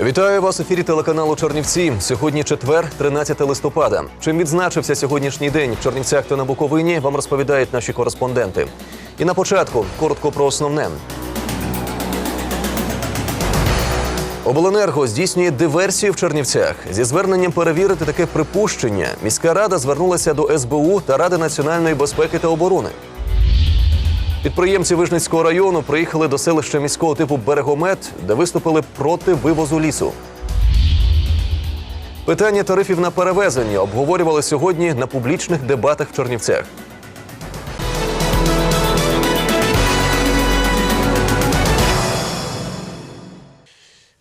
Вітаю вас в ефірі телеканалу Чернівці. Сьогодні четвер, 13 листопада. Чим відзначився сьогоднішній день в Чернівцях та на Буковині, вам розповідають наші кореспонденти. І на початку коротко про основне. Обленерго здійснює диверсію в Чернівцях. Зі зверненням перевірити таке припущення. Міська рада звернулася до СБУ та Ради національної безпеки та оборони. Підприємці Вижницького району приїхали до селища міського типу Берегомет, де виступили проти вивозу лісу. Питання тарифів на перевезення обговорювали сьогодні на публічних дебатах в Чернівцях.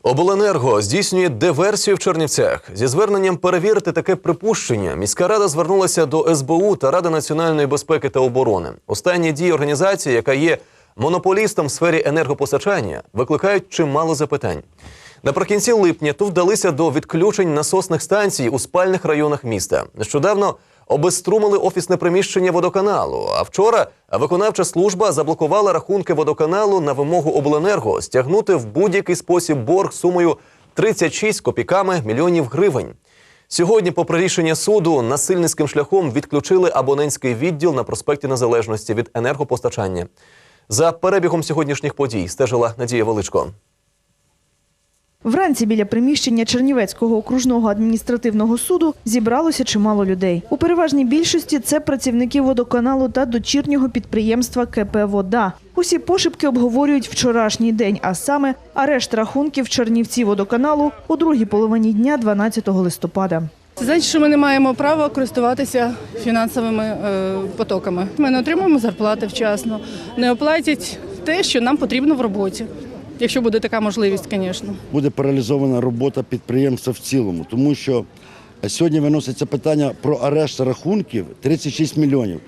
Обленерго здійснює диверсію в Чернівцях. Зі зверненням перевірити таке припущення. Міська рада звернулася до СБУ та Ради національної безпеки та оборони. Останні дії організації, яка є монополістом в сфері енергопостачання, викликають чимало запитань. Наприкінці липня тут вдалися до відключень насосних станцій у спальних районах міста. Нещодавно обезструмили офісне приміщення водоканалу. А вчора виконавча служба заблокувала рахунки водоканалу на вимогу обленерго стягнути в будь-який спосіб борг сумою 36 копійками мільйонів гривень. Сьогодні, попри рішення суду, насильницьким шляхом відключили абонентський відділ на проспекті Незалежності від енергопостачання. За перебігом сьогоднішніх подій стежила Надія Величко. Вранці біля приміщення Чернівецького окружного адміністративного суду зібралося чимало людей. У переважній більшості це працівники водоканалу та дочірнього підприємства КП Вода. Усі пошепки обговорюють вчорашній день, а саме арешт рахунків Чернівці водоканалу у другій половині дня 12 листопада. Це значить, що ми не маємо права користуватися фінансовими е, потоками. Ми не отримуємо зарплати вчасно, не оплатять те, що нам потрібно в роботі, якщо буде така можливість, звісно. буде паралізована робота підприємства в цілому, тому що сьогодні виноситься питання про арешт рахунків 36 мільйонів.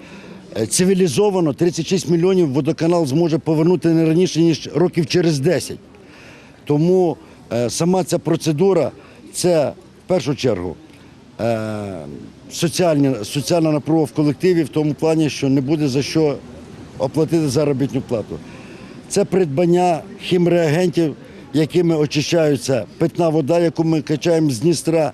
Е, Цивілізовано 36 мільйонів водоканал зможе повернути не раніше ніж років через 10. Тому е, сама ця процедура це в першу чергу е, соціальні, соціальна напруга в колективі в тому плані, що не буде за що оплатити заробітну плату. Це придбання хімреагентів, якими очищаються питна вода, яку ми качаємо з Дністра,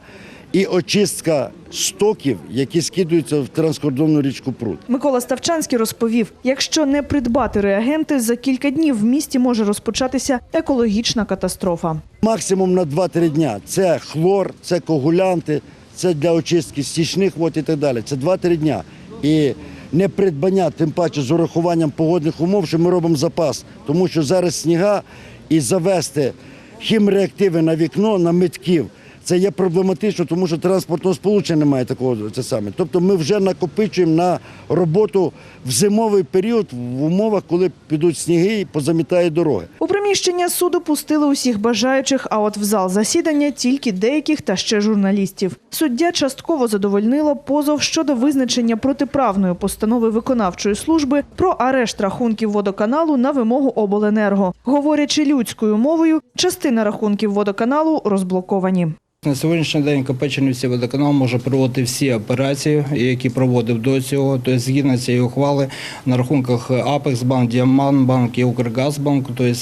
і очистка стоків, які скидуються в транскордонну річку Прут. Микола Ставчанський розповів, якщо не придбати реагенти, за кілька днів в місті може розпочатися екологічна катастрофа. Максимум на 2-3 дня. Це хлор, це когулянти, це для очистки стічних вод і так далі. Це 2-3 дня. І не придбання, тим паче з урахуванням погодних умов, що ми робимо запас, тому що зараз сніга і завести хімреактиви на вікно, на митків. Це є проблематично, тому що транспортного сполучення немає такого це саме. Тобто ми вже накопичуємо на роботу в зимовий період в умовах, коли підуть сніги і позамітає дороги. Приміщення суду пустили усіх бажаючих, а от в зал засідання тільки деяких та ще журналістів. Суддя частково задовольнила позов щодо визначення протиправної постанови виконавчої служби про арешт рахунків водоканалу на вимогу обленерго. Говорячи людською мовою, частина рахунків водоканалу розблоковані. На сьогоднішній день Чернівці водоканал може проводити всі операції, які проводив до цього. Тобто, згідно цієї ухвали на рахунках Апексбанк, Діамантбанк і Укргазбанк. Тобто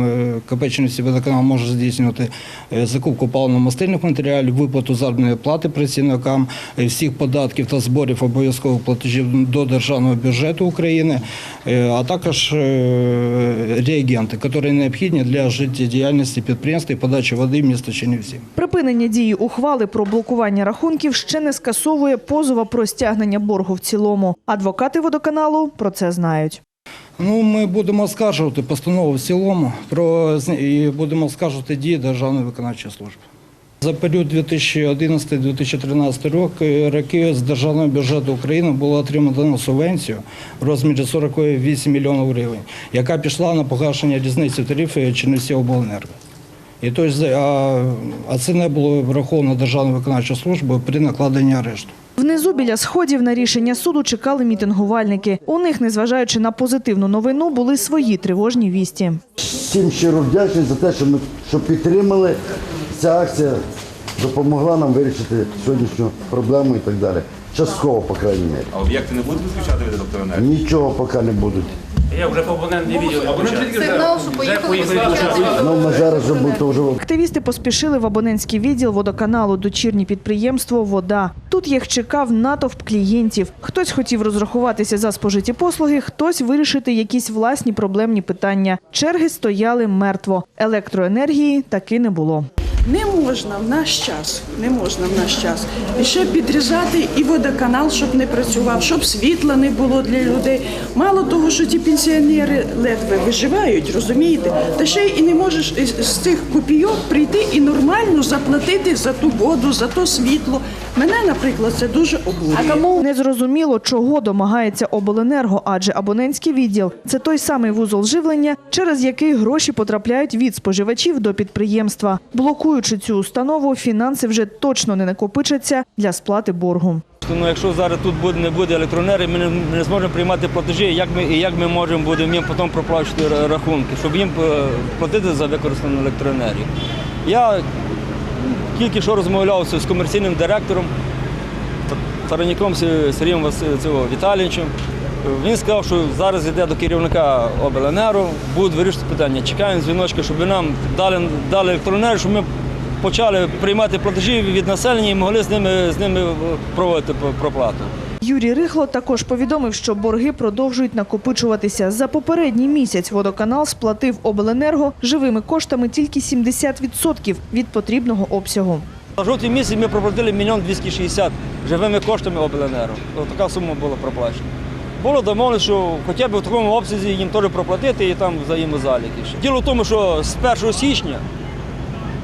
е, м, КП Чернівці водоканал може здійснювати е, закупку паливно-мастильних матеріалів, виплату заробітної плати працівникам, е, всіх податків та зборів обов'язкових платежів до державного бюджету України, е, а також е, реагенти, які необхідні для життєдіяльності підприємства і подачі води в місто Чернівці. Припинення дії ухвали про блокування рахунків ще не скасовує позова про стягнення боргу в цілому. Адвокати водоканалу про це знають. Ну, ми будемо оскаржувати постанову в цілому про і будемо оскаржувати дії Державної виконавчої служби. За період 2011-2013 роки роки з державного бюджету України було отримано субвенцію в розмірі 48 мільйонів гривень, яка пішла на погашення різниці тарифів Чернівці обленерго. І тобто, а, а це не було враховано Державною виконавчою службою при накладенні арешту. Внизу біля сходів на рішення суду чекали мітингувальники. У них, незважаючи на позитивну новину, були свої тривожні вісті. Всім щиро вдячний за те, що ми що підтримали. Ця акція допомогла нам вирішити сьогоднішню проблему і так далі. Частково, по крайній мірі. А об'єкти не будуть відключати від електроенергії? Нічого поки не будуть. Я вже по абонент не бачив. Сигнал, що поїхали Ну, ми зараз вже будемо вже Активісти поспішили в абонентський відділ водоканалу дочірнє підприємство Вода. Тут їх чекав натовп клієнтів. Хтось хотів розрахуватися за спожиті послуги, хтось вирішити якісь власні проблемні питання. Черги стояли мертво. Електроенергії таки не було. Не можна в наш час, не можна в наш час. І ще підрізати і водоканал, щоб не працював, щоб світла не було для людей. Мало того, що ті пенсіонери ледве виживають, розумієте? Та ще і не можеш з цих копійок прийти і нормально заплатити за ту воду, за то світло. Мене, наприклад, це дуже обурює. Не зрозуміло, чого домагається обленерго, адже абонентський відділ це той самий вузол живлення, через який гроші потрапляють від споживачів до підприємства. Блокуючи цю установу, фінанси вже точно не накопичаться для сплати боргу. Ну, якщо зараз тут буде, не буде електроенергії, ми не, зможемо приймати платежі, як ми, і як ми можемо будемо їм потім проплачувати рахунки, щоб їм е, платити за використану електроенергію. Я тільки що розмовлявся з комерційним директором Та- Тараніком Сергієм Віталійовичем. Він сказав, що зараз йде до керівника обленерго, будуть вирішити питання. Чекаємо дзвіночка, щоб нам дали, дали електроенергію, щоб ми почали приймати платежі від населення і могли з ними, з ними е, проводити проплату. Юрій Рихло також повідомив, що борги продовжують накопичуватися. За попередній місяць водоканал сплатив обленерго живими коштами тільки 70% від потрібного обсягу. На жовтий місяць ми проплатили мільйон 260 живими коштами обленерго. Ось така сума була проплачена. Було домовлено, що хоча б в такому обсязі їм теж проплатити і там взаємозаліки. Діло в тому, що з 1 січня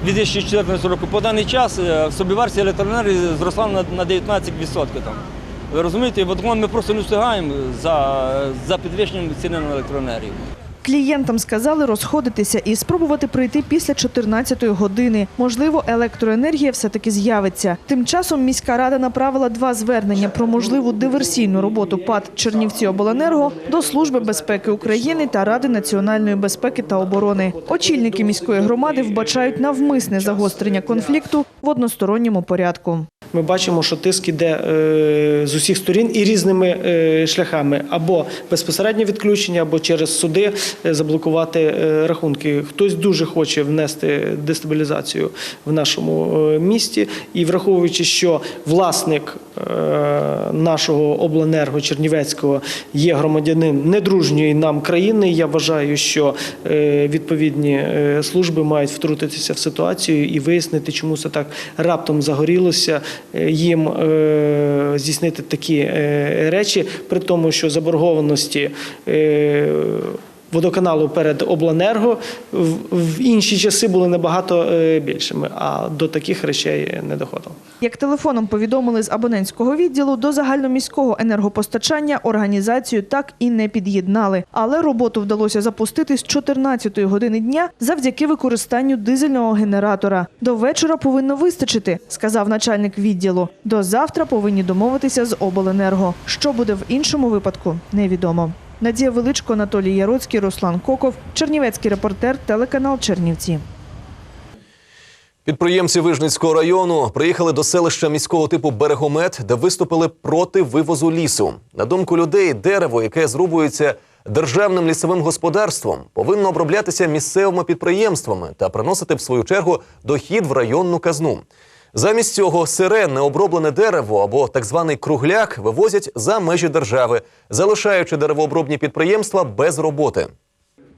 2014 року по даний час е, собівартість електроенергії зросла на, на 19%. Там. Ви розумієте, тому ми просто не встигаємо за, за підвищенням ціни на електроенергію. Клієнтам сказали розходитися і спробувати прийти після 14-ї години. Можливо, електроенергія все-таки з'явиться. Тим часом міська рада направила два звернення про можливу диверсійну роботу ПАД Чернівці Обленерго до Служби безпеки України та Ради національної безпеки та оборони. Очільники міської громади вбачають навмисне загострення конфлікту в односторонньому порядку. Ми бачимо, що тиск іде е, з усіх сторін і різними е, шляхами або безпосереднє відключення, або через суди е, заблокувати рахунки. Хтось дуже хоче внести дестабілізацію в нашому місті, і враховуючи, що власник нашого обленерго Чернівецького є громадянин недружньої нам країни. Я вважаю, що відповідні служби мають втрутитися в ситуацію і вияснити, чому це так раптом загорілося їм е, здійснити такі е, речі, при тому, що заборгованості. Водоканалу перед обленерго в, в інші часи були набагато е, більшими, а до таких речей не доходило. Як телефоном повідомили з абонентського відділу, до загальноміського енергопостачання організацію так і не під'єднали. Але роботу вдалося запустити з 14-ї години дня завдяки використанню дизельного генератора. До вечора повинно вистачити, сказав начальник відділу. До завтра повинні домовитися з обленерго. Що буде в іншому випадку, невідомо. Надія Величко, Анатолій Яроцький, Руслан Коков, Чернівецький репортер, телеканал Чернівці. Підприємці Вижницького району приїхали до селища міського типу Берегомет, де виступили проти вивозу лісу. На думку людей, дерево, яке зрубується державним лісовим господарством, повинно оброблятися місцевими підприємствами та приносити в свою чергу дохід в районну казну. Замість цього сире необроблене дерево або так званий кругляк вивозять за межі держави, залишаючи деревообробні підприємства без роботи.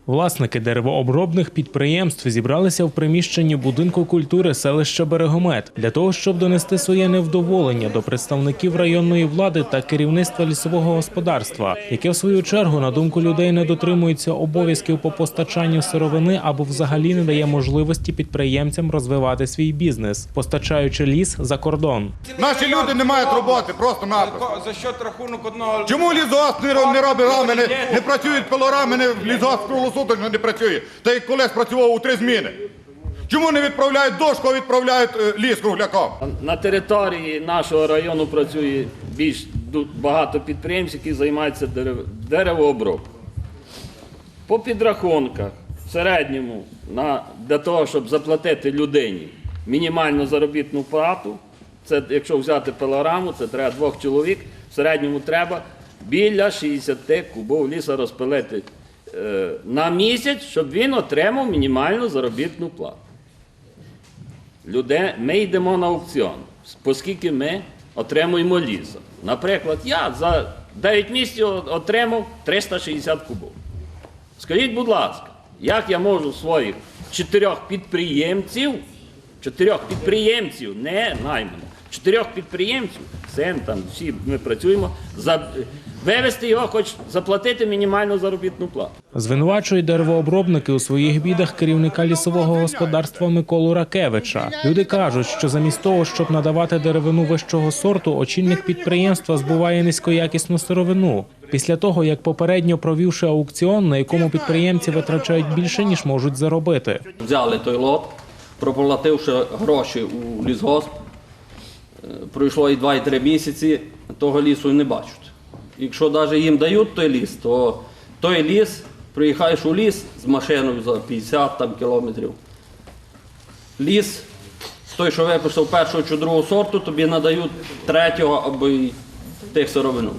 Власники деревообробних підприємств зібралися в приміщенні будинку культури селища Берегомет для того, щоб донести своє невдоволення до представників районної влади та керівництва лісового господарства, яке в свою чергу, на думку людей, не дотримується обов'язків по постачанню сировини або взагалі не дає можливості підприємцям розвивати свій бізнес, постачаючи ліс за кордон. Наші люди не мають роботи, просто напросто. За що рахунок одного Чому лісгосп не, ро- не робить рами, не, працюють пилорами, не лісгосп круглосуточно не працює, та як колись працював у три зміни? Чому не відправляють дошку, а відправляють е, ліс кругляком? На території нашого району працює більш багато підприємств, які займаються дерев- деревообробкою. По підрахунках в середньому на, для того, щоб заплатити людині мінімальну заробітну плату, це якщо взяти пилораму, це треба двох чоловік, в середньому треба біля 60 кубов ліса розпилити на місяць, щоб він отримав мінімальну заробітну плату. Люди, ми йдемо на аукціон, оскільки ми отримуємо лісо. Наприклад, я за 9 місяців отримав 360 кубів. Скажіть, будь ласка, як я можу своїх чотирьох підприємців, чотирьох підприємців, не найманих, чотирьох підприємців, син там всі ми працюємо, за, вивести його, хоч заплатити мінімальну заробітну плату. Звинувачують деревообробники у своїх бідах керівника лісового господарства Миколу Ракевича. Люди кажуть, що замість того, щоб надавати деревину вищого сорту, очільник підприємства збуває низькоякісну сировину. Після того, як попередньо провівши аукціон, на якому підприємці витрачають більше ніж можуть заробити. взяли той лот, проплативши гроші у лісгосп. Е, Пройшло і 2-3 місяці, того лісу не бачать. Якщо навіть їм дають той ліс, то той ліс, приїхаєш у ліс з машиною за 50 там, кілометрів. Ліс, той, що виписав першого чи другого сорту, тобі надають третього або й тих сировину.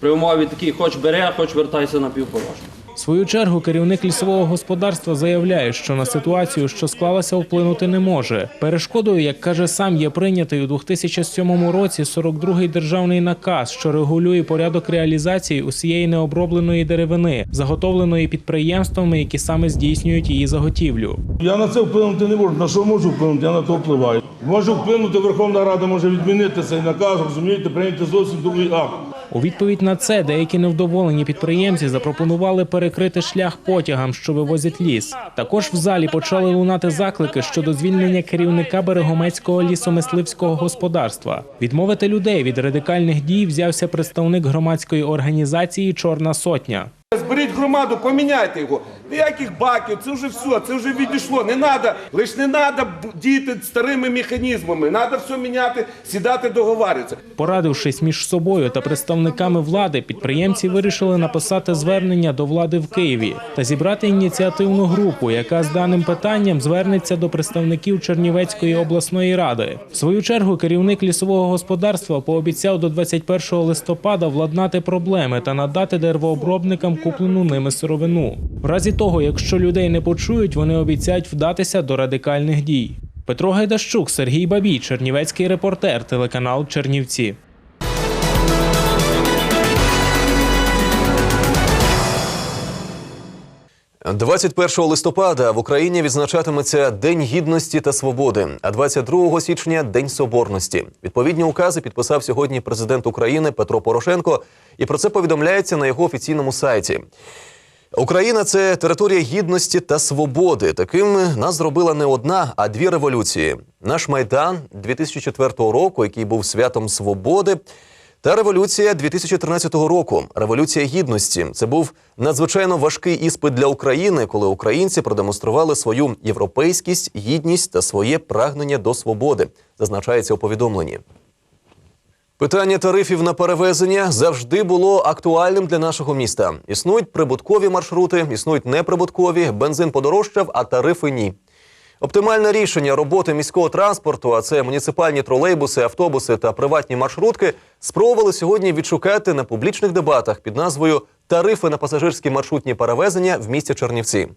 При умові такі, хоч бере, хоч вертайся на півпорожню. В свою чергу керівник лісового господарства заявляє, що на ситуацію, що склалася, вплинути не може. Перешкодою, як каже сам, є прийнятий у 2007 році 42-й державний наказ, що регулює порядок реалізації усієї необробленої деревини, заготовленої підприємствами, які саме здійснюють її заготівлю. Я на це вплинути не можу. На що можу вплинути, я на то впливаю. Можу вплинути, Верховна Рада може відмінити цей наказ, розумієте, прийняти зовсім другий акт. У відповідь на це деякі невдоволені підприємці запропонували перекрити шлях потягам, що вивозять ліс. Також в залі почали лунати заклики щодо звільнення керівника Берегомецького лісомисливського господарства. Відмовити людей від радикальних дій взявся представник громадської організації Чорна сотня. Зберіть громаду, поміняйте його. Ніяких баків, це вже все, це вже відійшло. Не треба, лише не треба діяти старими механізмами. Треба все міняти, сідати, договарюватися. Порадившись між собою та представниками влади, підприємці вирішили написати звернення до влади в Києві та зібрати ініціативну групу, яка з даним питанням звернеться до представників Чернівецької обласної ради. В свою чергу керівник лісового господарства пообіцяв до 21 листопада владнати проблеми та надати деревообробникам куплену ними сировину. В разі того, якщо людей не почують, вони обіцяють вдатися до радикальних дій. Петро Гайдащук, Сергій Бабій, Чернівецький репортер, телеканал Чернівці. – 21 листопада в Україні відзначатиметься День гідності та свободи, а 22 січня День Соборності. Відповідні укази підписав сьогодні президент України Петро Порошенко, і про це повідомляється на його офіційному сайті. Україна це територія гідності та свободи. Таким нас зробила не одна, а дві революції. Наш майдан 2004 року, який був святом свободи, та революція 2013 року. Революція гідності. Це був надзвичайно важкий іспит для України, коли українці продемонстрували свою європейськість, гідність та своє прагнення до свободи. Зазначається у повідомленні. Питання тарифів на перевезення завжди було актуальним для нашого міста. Існують прибуткові маршрути, існують неприбуткові, бензин подорожчав, а тарифи ні. Оптимальне рішення роботи міського транспорту, а це муніципальні тролейбуси, автобуси та приватні маршрутки, спробували сьогодні відшукати на публічних дебатах під назвою Тарифи на пасажирські маршрутні перевезення в місті Чернівці.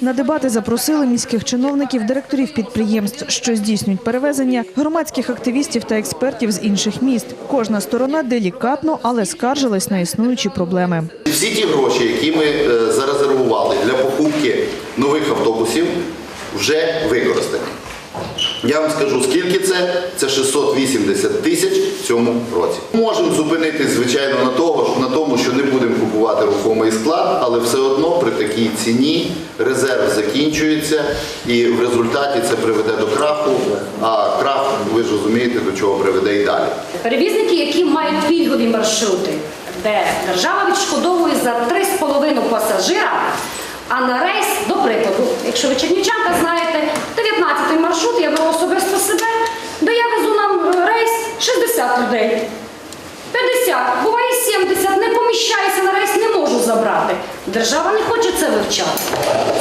На дебати запросили міських чиновників, директорів підприємств, що здійснюють перевезення, громадських активістів та експертів з інших міст. Кожна сторона делікатно, але скаржилась на існуючі проблеми. Всі ті гроші, які ми е, зарезервували для покупки нових автобусів, вже використані. Я вам скажу, скільки це? Це 680 тисяч в цьому році. Можемо зупинитись, звичайно, на, того, на тому, що не будемо купувати рухомий склад, але все одно при такій ціні резерв закінчується і в результаті це приведе до краху, а крах, ви ж розумієте, до чого приведе і далі. Перевізники, які мають пільгові маршрути, де держава відшкодовує за 3,5 пасажира, а на рейс, до прикладу, якщо ви чернівчанка знаєте, 19-й маршрут, я беру особисто себе, де я везу нам рейс 60 людей. 50, буває 70, не поміщаюся на рейс, не можу забрати. Держава не хоче це вивчати.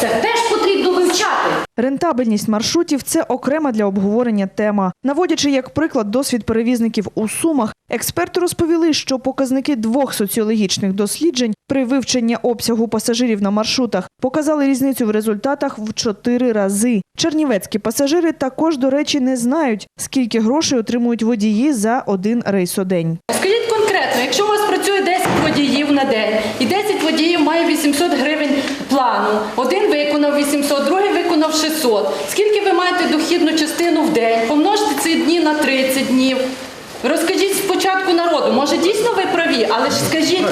Це теж потрібно вивчати. Рентабельність маршрутів це окрема для обговорення тема. Наводячи як приклад досвід перевізників у Сумах, експерти розповіли, що показники двох соціологічних досліджень при вивченні обсягу пасажирів на маршрутах показали різницю в результатах в чотири рази. Чернівецькі пасажири також, до речі, не знають, скільки грошей отримують водії за один рейсодень. Скажіть конкретно, якщо на день і 10 водіїв має 800 гривень плану, один виконав 800, другий виконав 600. Скільки ви маєте дохідну частину в день? Помножте ці дні на 30 днів. Розкажіть спочатку народу, може дійсно ви праві, але ж скажіть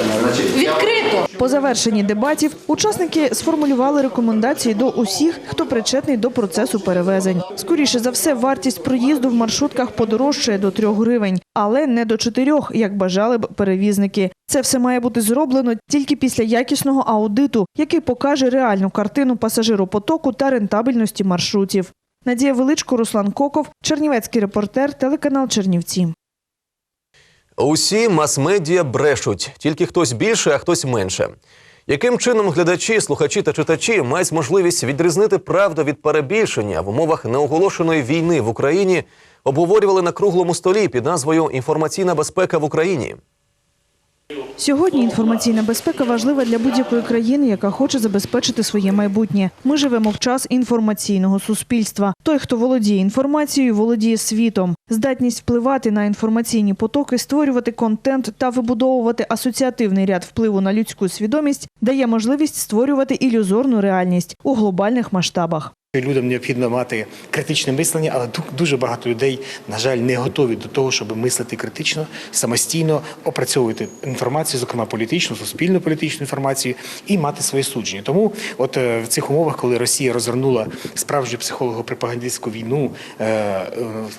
відкрито. По завершенні дебатів учасники сформулювали рекомендації до усіх, хто причетний до процесу перевезень. Скоріше за все, вартість проїзду в маршрутках подорожчає до 3 гривень, але не до 4, як бажали б перевізники. Це все має бути зроблено тільки після якісного аудиту, який покаже реальну картину пасажиропотоку та рентабельності маршрутів. Надія Величко, Руслан Коков, Чернівецький репортер, телеканал Чернівці. Усі мас-медіа брешуть, тільки хтось більше, а хтось менше. Яким чином глядачі, слухачі та читачі мають можливість відрізнити правду від перебільшення в умовах неоголошеної війни в Україні, обговорювали на круглому столі під назвою Інформаційна безпека в Україні. Сьогодні інформаційна безпека важлива для будь-якої країни, яка хоче забезпечити своє майбутнє. Ми живемо в час інформаційного суспільства. Той, хто володіє інформацією, володіє світом. Здатність впливати на інформаційні потоки, створювати контент та вибудовувати асоціативний ряд впливу на людську свідомість дає можливість створювати ілюзорну реальність у глобальних масштабах. Людям необхідно мати критичне мислення, але ду- дуже багато людей, на жаль, не готові до того, щоб мислити критично, самостійно опрацьовувати інформацію, зокрема політичну, суспільну політичну інформацію, і мати своє судження. Тому, от е, в цих умовах, коли Росія розвернула справжню психолого-пропагандистську війну е, е,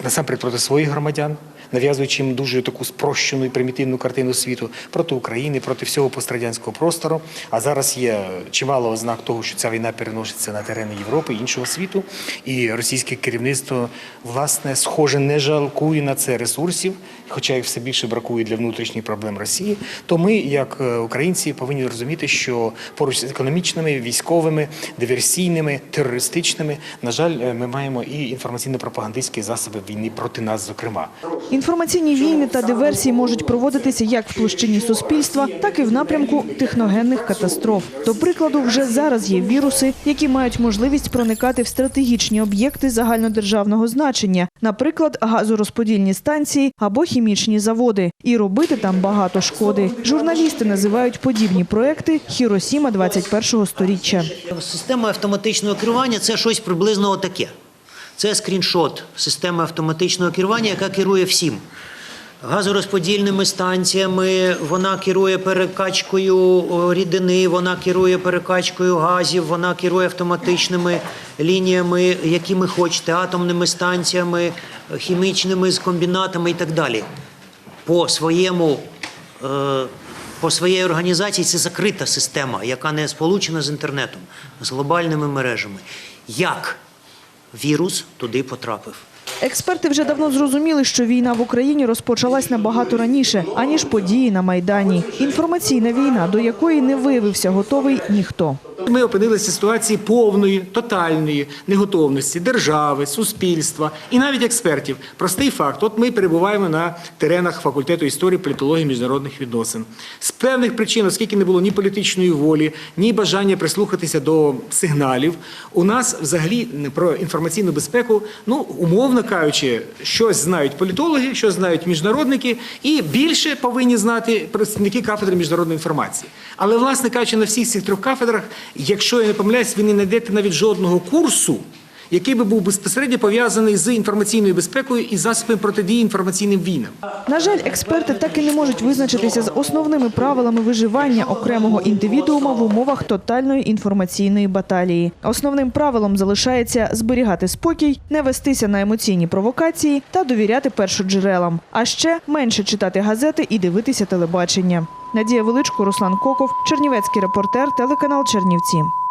насамперед проти своїх громадян, нав'язуючи їм дуже таку спрощену і примітивну картину світу проти України, проти всього пострадянського простору. А зараз є чимало ознак того, що ця війна переноситься на терени Європи і іншого світу. І російське керівництво, власне, схоже, не жалкує на це ресурсів, хоча їх все більше бракує для внутрішніх проблем Росії. То ми, як е, українці, повинні розуміти, що поруч з економічними, військовими, диверсійними, терористичними, на жаль, е, ми маємо і інформаційно-пропагандистські засоби війни проти нас, зокрема. Інформаційні війни та диверсії можуть проводитися як в площині суспільства, так і в напрямку техногенних катастроф. До прикладу, вже зараз є віруси, які мають можливість проникати в стратегічні об'єкти загальнодержавного значення, наприклад, газорозподільні станції або хімічні заводи, і робити там багато шкоди. Журналісти називають подібні проекти Хіросіма 21-го сторіччя. Система автоматичного керування це щось приблизно таке. Це скріншот системи автоматичного керування, яка керує всім. Газорозподільними станціями, вона керує перекачкою рідини, вона керує перекачкою газів, вона керує автоматичними лініями, які ми хочете, атомними станціями, хімічними з комбінатами і так далі. По своєму е, по своїй організації це закрита система, яка не сполучена з інтернетом, з глобальними мережами. Як вірус туди потрапив? Експерти вже давно зрозуміли, що війна в Україні розпочалась набагато раніше, аніж події на Майдані. Інформаційна війна, до якої не виявився готовий ніхто. Ми опинилися в ситуації повної, тотальної неготовності держави, суспільства і навіть експертів. Простий факт: от ми перебуваємо на теренах факультету історії, політології міжнародних відносин. З певних причин, оскільки не було ні політичної волі, ні бажання прислухатися до сигналів, у нас взагалі про інформаційну безпеку, ну умовно кажучи, щось знають політологи, щось знають міжнародники, і більше повинні знати представники кафедри міжнародної інформації. Але, власне кажучи, на всіх цих трьох кафедрах, якщо я не помиляюсь, ви не знайдете навіть жодного курсу, який би був безпосередньо пов'язаний з інформаційною безпекою і засобами протидії інформаційним війнам. На жаль, експерти так і не можуть визначитися з основними правилами виживання окремого індивідуума в умовах тотальної інформаційної баталії. Основним правилом залишається зберігати спокій, не вестися на емоційні провокації та довіряти першоджерелам. А ще менше читати газети і дивитися телебачення. Надія Величко, Руслан Коков, Чернівецький репортер, телеканал Чернівці.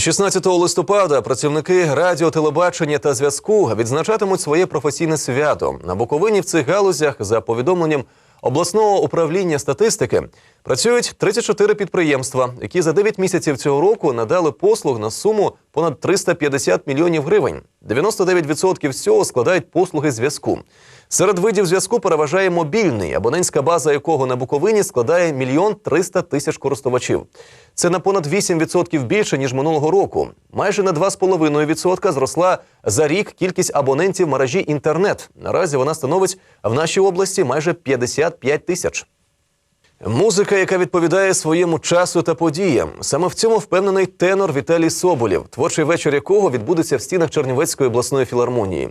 16 листопада працівники радіо, телебачення та зв'язку відзначатимуть своє професійне свято. На Буковині в цих галузях, за повідомленням обласного управління статистики, працюють 34 підприємства, які за 9 місяців цього року надали послуг на суму понад 350 мільйонів гривень. 99% з цього складають послуги зв'язку. Серед видів зв'язку переважає мобільний, абонентська база якого на Буковині складає мільйон 300 тисяч користувачів. Це на понад 8% більше ніж минулого року. Майже на 2,5% зросла за рік кількість абонентів мережі інтернет. Наразі вона становить в нашій області майже 55 тисяч. Музика, яка відповідає своєму часу та подіям. Саме в цьому впевнений тенор Віталій Соболєв, творчий вечір якого відбудеться в стінах Чернівецької обласної філармонії.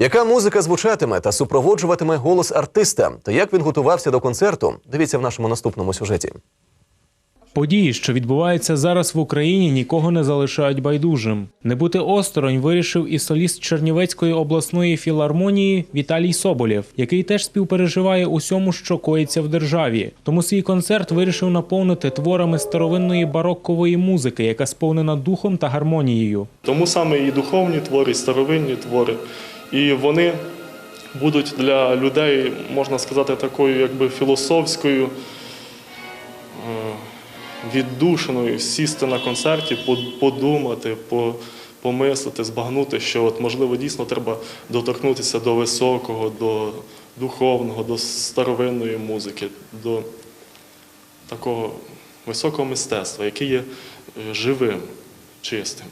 Яка музика звучатиме та супроводжуватиме голос артиста? Та як він готувався до концерту? Дивіться в нашому наступному сюжеті. Події, що відбуваються зараз в Україні, нікого не залишають байдужим. Не бути осторонь вирішив і соліст Чернівецької обласної філармонії Віталій Соболєв, який теж співпереживає усьому, що коїться в державі. Тому свій концерт вирішив наповнити творами старовинної бароккової музики, яка сповнена духом та гармонією. Тому саме і духовні твори, і старовинні твори. І вони будуть для людей, можна сказати, такою якби філософською е, віддушиною сісти на концерті, подумати, помислити, збагнути, що от, можливо дійсно треба доторкнутися до високого, до духовного, до старовинної музики, до такого високого мистецтва, яке є е, живим, чистим.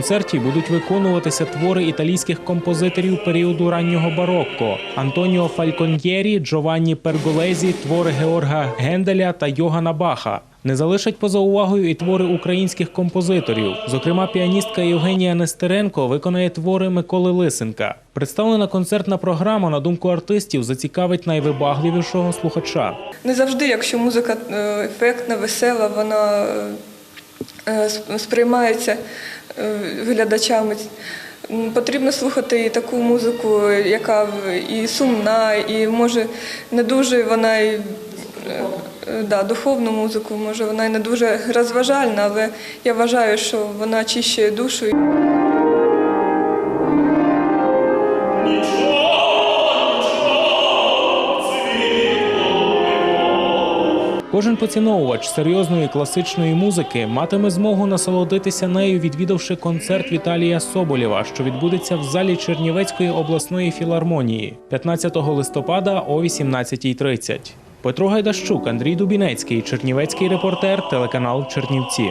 Концерті будуть виконуватися твори італійських композиторів періоду раннього барокко Антоніо Фальконьєрі, Джованні Перголезі, твори Георга Генделя та Йогана Баха. Не залишать поза увагою і твори українських композиторів. Зокрема, піаністка Євгенія Нестеренко виконає твори Миколи Лисенка. Представлена концертна програма, на думку артистів, зацікавить найвибагливішого слухача. Не завжди, якщо музика е, ефектна, весела, вона е, сприймається е, глядачами. Потрібно слухати і таку музику, яка і сумна, і може не дуже вона і е, е, да, духовну музику, може вона і не дуже розважальна, але я вважаю, що вона чищує душу. Кожен поціновувач серйозної класичної музики матиме змогу насолодитися нею, відвідавши концерт Віталія Соболєва, що відбудеться в залі Чернівецької обласної філармонії 15 листопада о 18.30. Петро Гайдащук, Андрій Дубінецький, Чернівецький репортер, телеканал Чернівці.